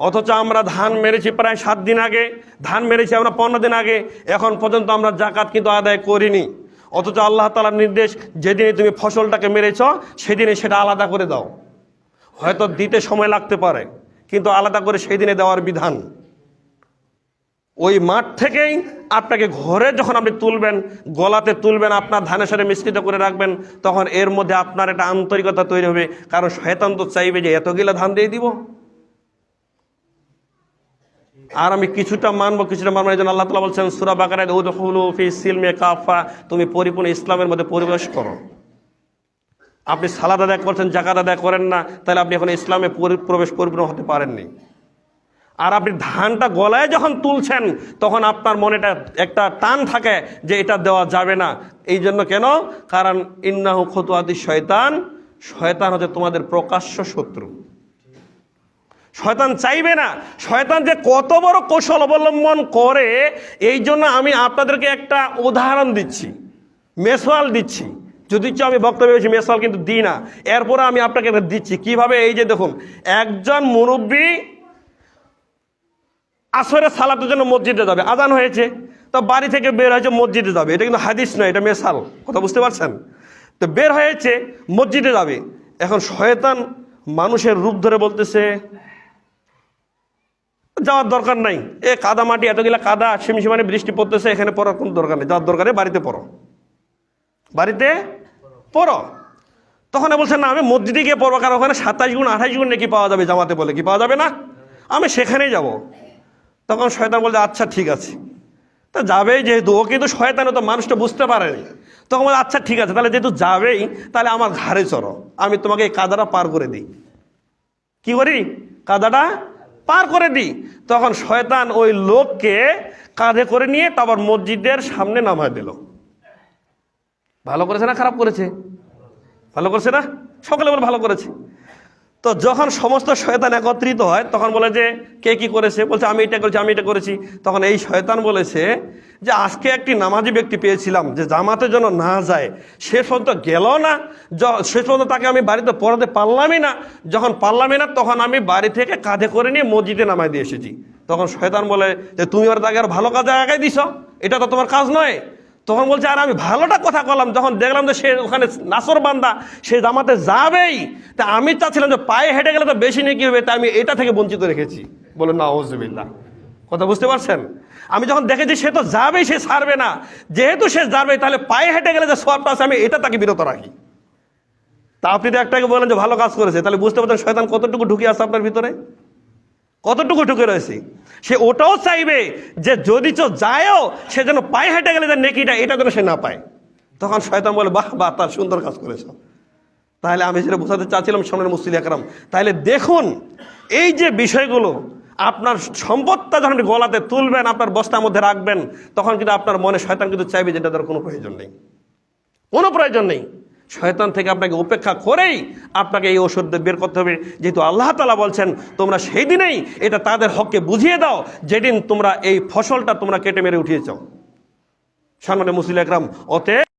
অথচ আমরা ধান মেরেছি প্রায় সাত দিন আগে, ধান মেরেছি আমরা পনেরো দিন আগে, এখন পর্যন্ত আমরা জাকাত কিন্তু আদায় করিনি। অথচ আল্লাহ তালার নির্দেশ যেদিনে তুমি ফসলটাকে মেরেছ সেদিনে সেটা আলাদা করে দাও। হয়তো দিতে সময় লাগতে পারে, কিন্তু আলাদা করে সেই দিনে দেওয়ার বিধান। ওই মাঠ থেকেই আপনাকে ঘরে যখন আপনি তুলবেন, গলাতে তুলবেন, আপনার ধানের সাথে মিশ্রিত করে রাখবেন, তখন এর মধ্যে আপনার একটা আন্তরিকতা তৈরি হবে। কারণ শয়তান তো চাইবে যে এতগুলা ধান দিয়ে দিব। আর আমি কিছুটা মানবো কিছুটা মানবো এই জন্য আল্লাহ তালা বলছেন, সুরা ফি সিলমে কাফা তুমি পরিপূর্ণ ইসলামের মধ্যে পরিবেশ করো। আপনি সালাদ আদায় করছেন জাকাত আদায় করেন না, তাহলে আপনি এখন ইসলামে প্রবেশ পরিপূর্ণ হতে পারেননি। আর আপনি ধানটা গলায় যখন তুলছেন, তখন আপনার মনেটা একটা- একটা টান থাকে যে এটা দেওয়া যাবে না। এই জন্য কেন? কারণ ইন্নাহু খতুয়াদি শয়তান শয়তান হচ্ছে তোমাদের প্রকাশ্য শত্রু। শয়তান চাইবে না। শয়তান যে কত বড় কৌশল অবলম্বন করে, এই জন্য আমি আপনাদেরকে একটা উদাহরণ দিচ্ছি মেসওয়াল দিচ্ছি। যদি চাও আমি বক্তব্য বেশি মেসওয়াল কিন্তু দিই না। এরপরে আমি আপনাকে দিচ্ছি। কীভাবে? এই যে দেখুন, একজন মুরব্বী আসরে সালাতের জন্য মসজিদে যাবে। আজান হয়েছে, তো বাড়ি থেকে বের হয়েছে, মসজিদে যাবে। এটা কিন্তু হাদিস নয়, এটা মেসাল কথা বুঝতে পারছেন? তো বের হয়েছে, মসজিদে যাবে। এখন শয়তান মানুষের রূপ ধরে বলতেছে যাওয়ার দরকার নাই। এ কাদা মাটি, এতগুলা কাদা, সিমসিমানে বৃষ্টি পড়তেছে, এখানে পড়ার কোনো দরকার নেই। যাওয়ার দরকার বাড়িতে পড়ো। বাড়িতে পড়ো। তখন বলছেন না, আমি মসজিদে গিয়ে পড়ব, কারণ ওখানে সাতাশ গুণ, আঠাশ গুণ নাকি পাওয়া যাবে জামাতে বলে। কি পাওয়া যাবে না? আমি সেখানেই যাব। তখন শয়তান বলছে আচ্ছা ঠিক আছে। তা যাবেই যেহেতু, ও কিন্তু শয়তান তো, মানুষটা বুঝতে পারেনি তখন বলে আচ্ছা ঠিক আছে, তাহলে যেহেতু যাবেই, তাহলে আমার ঘাড়ে চড়ো। আমি তোমাকে এই কাদাটা পার করে দিই। কি করি? কাদাটা পার করে দিই। তখন শয়তান ওই লোককে কাঁধে করে নিয়ে তারপর মসজিদের সামনে নামায় দিল। ভালো করেছে না খারাপ করেছে? ভালো করেছে না? সকলে বলে ভালো করেছে। তো যখন সমস্ত শয়তান একত্রিত হয়, তখন বলে যে, কে কি করেছে? বলছে, আমি এটা করেছি, আমি এটা করেছি। তখন এই শয়তান বলেছে যে আজকে একটি নামাজি ব্যক্তি পেয়েছিলাম যে জামাতের জন্য না যায় শেষ পর্যন্ত গেল না শেষ পর্যন্ত তাকে আমি বাড়িতে পড়াতে পারলামই না। যখন পারলামই না, তখন আমি বাড়ি থেকে কাঁধে করে নিয়ে মসজিদে নামাই দিয়ে এসেছি। তখন শয়তান বলে, যে তুমি ওর তাকে আর ভালো কাজে আগাই দিছ? এটা তো তোমার কাজ নয়। তখন বলছে, আর আমি ভালোটা কথা বললাম যখন দেখলাম যে সে ওখানে নাসর বান্দা, সে জামাতে যাবেই, তা আমি চাচ্ছিলাম যে পায়ে হেঁটে গেলে তো বেশি নাকি হবে তাই আমি এটা থেকে বঞ্চিত রেখেছি। বলে না ওজবিল্লা কথা বুঝতে পারছেন? আমি যখন দেখেছি সে তো যাবেই, সে ছাড়বে না। যেহেতু সে যাবে, তাহলে পায়ে হেঁটে গেলে যে সবটা আছে, আমি এটা তাকে বিরত রাখি। তা আপনি তো একটাকে বলেন যে ভালো কাজ করেছে, তাহলে বুঝতে পারছেন শয়তান কতটুকু ঢুকে আছে আপনার ভিতরে? কতটুকু ঢুকে রয়েছে? সে ওটাও চাইবে যে যদি চো যায়ও, সে যেন পায়ে হেঁটে গেলে যে নেকিটা, এটা যেন সে না পায়। তখন শয়তান বলে, বাহ বাহ, তার সুন্দর কাজ করেছ। তাহলে আমি যেটা বোঝাতে চাচ্ছিলাম সামনের মুসলিম একরাম, তাহলে দেখুন, এই যে বিষয়গুলো আপনার সম্পদটা যখন গলাতে তুলবেন, আপনার বস্তার মধ্যে রাখবেন, তখন কিন্তু আপনার মনে শয়তান কিন্তু চাইবে যেটা তার কোনো প্রয়োজন নেই। কোনো প্রয়োজন নেই। শয়তান থেকে আপনাকে উপেক্ষা করেই আপনাকে এই ওষুধ বের করতে হবে। যেহেতু আল্লাহ তালা বলছেন, তোমরা সেই দিনেই এটা তাদের হককে বুঝিয়ে দাও, যেদিন তোমরা এই ফসলটা তোমরা কেটে মেরে উঠিয়েছ। সামনে মুসলিম একরাম, অতএব